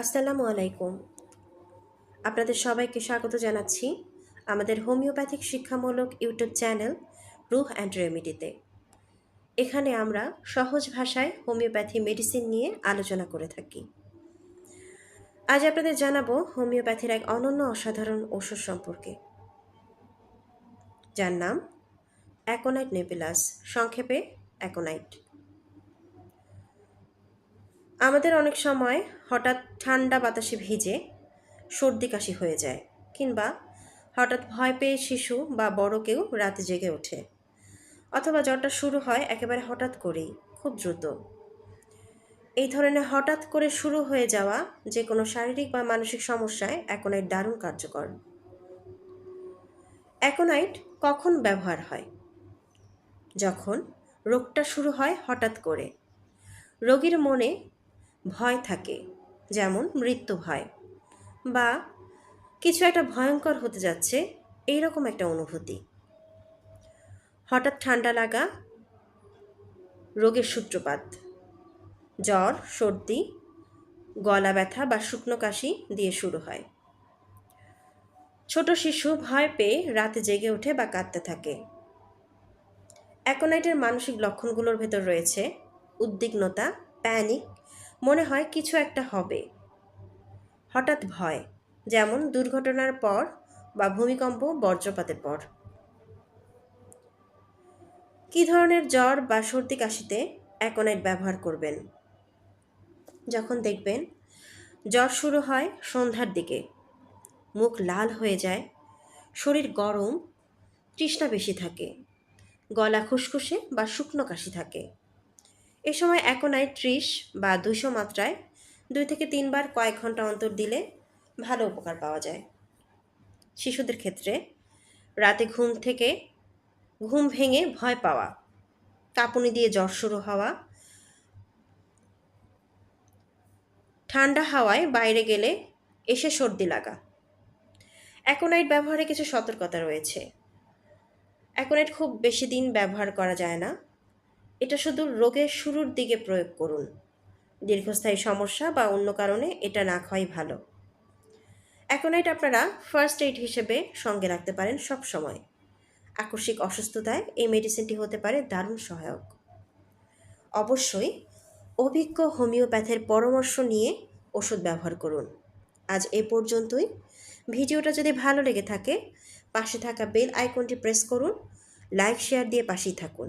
আসসালামু আলাইকুম। আপনাদের সবাইকে স্বাগত জানাচ্ছি আমাদের হোমিওপ্যাথিক শিক্ষামূলক ইউটিউব চ্যানেল রুহ অ্যান্ড রেমিডিতে। এখানে আমরা সহজ ভাষায় হোমিওপ্যাথি মেডিসিন নিয়ে আলোচনা করে থাকি। আজ আপনাদের জানাব হোমিওপ্যাথির এক অনন্য অসাধারণ ওষুধ সম্পর্কে। যার নাম অ্যাকোনাইট নেপিলাস সংক্ষেপে অ্যাকোনাইট। আমাদের অনেক সময় হঠাৎ ঠান্ডা বাতাসে ভিজে সর্দি কাশি হয়ে যায় কিংবা হঠাৎ ভয় পেয়ে শিশু বা বড় কেউ রাতে জেগে ওঠে। অথবা জ্বরটা শুরু হয় একেবারে হঠাৎ করেই, খুব দ্রুত। এই ধরনের হঠাৎ করে শুরু হয়ে যাওয়া যে কোনো শারীরিক বা মানসিক সমস্যায় অ্যাকোনাইট দারুণ কার্যকর। অ্যাকোনাইট কখন ব্যবহার হয়? যখন রোগটা শুরু হয় হঠাৎ করে। রোগীর মনে ভয় থাকে, যেমন মৃত্যু ভয় বা কিছু একটা ভয়ঙ্কর হতে যাচ্ছে এই রকম একটা অনুভূতি। হঠাৎ ঠান্ডা লাগা, রোগের সূত্রপাত, জ্বর, সর্দি, গলা ব্যথা বা শুকনো কাশি দিয়ে শুরু হয়। ছোট শিশু ভয় পেয়ে রাতে জেগে ওঠে বা কাঁদতে থাকে। অ্যাকোনাইটের মানসিক লক্ষণগুলোর ভেতর রয়েছে উদ্বিগ্নতা, প্যানিক মনে হয় কিছু একটা হবে। হঠাৎ ভয়, যেমন দুর্ঘটনার পর বা ভূমিকম্প বজ্রপাতের পর। কী ধরনের জ্বর বা সর্দি কাশিতে অ্যাকোনাইট ব্যবহার করবেন? যখন দেখবেন জ্বর শুরু হয় সন্ধ্যার দিকে, মুখ লাল হয়ে যায়, শরীর গরম, তৃষ্ণা বেশি থাকে, গলা খুসখুসে বা শুকনো কাশি থাকে। এ সময় অ্যাকোনাইট ত্রিশ বা দুশো মাত্রায় দুই থেকে তিনবার কয়েক ঘণ্টা অন্তর দিলে ভালো উপকার পাওয়া যায়। শিশুদের ক্ষেত্রে রাতে ঘুম থেকে ঘুম ভেঙে ভয় পাওয়া, কাঁপুনি দিয়ে জ্বর শুরু হওয়া, ঠান্ডা হাওয়ায় বাইরে গেলে এসে সর্দি লাগা। অ্যাকোনাইট ব্যবহারে কিছু সতর্কতা রয়েছে। অ্যাকোনাইট খুব বেশি দিন ব্যবহার করা যায় না। এটা শুধু রোগের শুরুর দিকে প্রয়োগ করুন। দীর্ঘস্থায়ী সমস্যা বা অন্য কারণে এটা না খাওয়াই ভালো। অ্যাকোনাইট আপনারা ফার্স্ট এইড হিসেবে সঙ্গে রাখতে পারেন সব সময় আকস্মিক অসুস্থতায় এই মেডিসিনটি হতে পারে দারুণ সহায়ক। অবশ্যই অভিজ্ঞ হোমিওপ্যাথের পরামর্শ নিয়ে ওষুধ ব্যবহার করুন। আজ এ পর্যন্তই। ভিডিওটা যদি ভালো লেগে থাকে, পাশে থাকা বেল আইকনটি প্রেস করুন লাইক শেয়ার দিয়ে পাশেই থাকুন।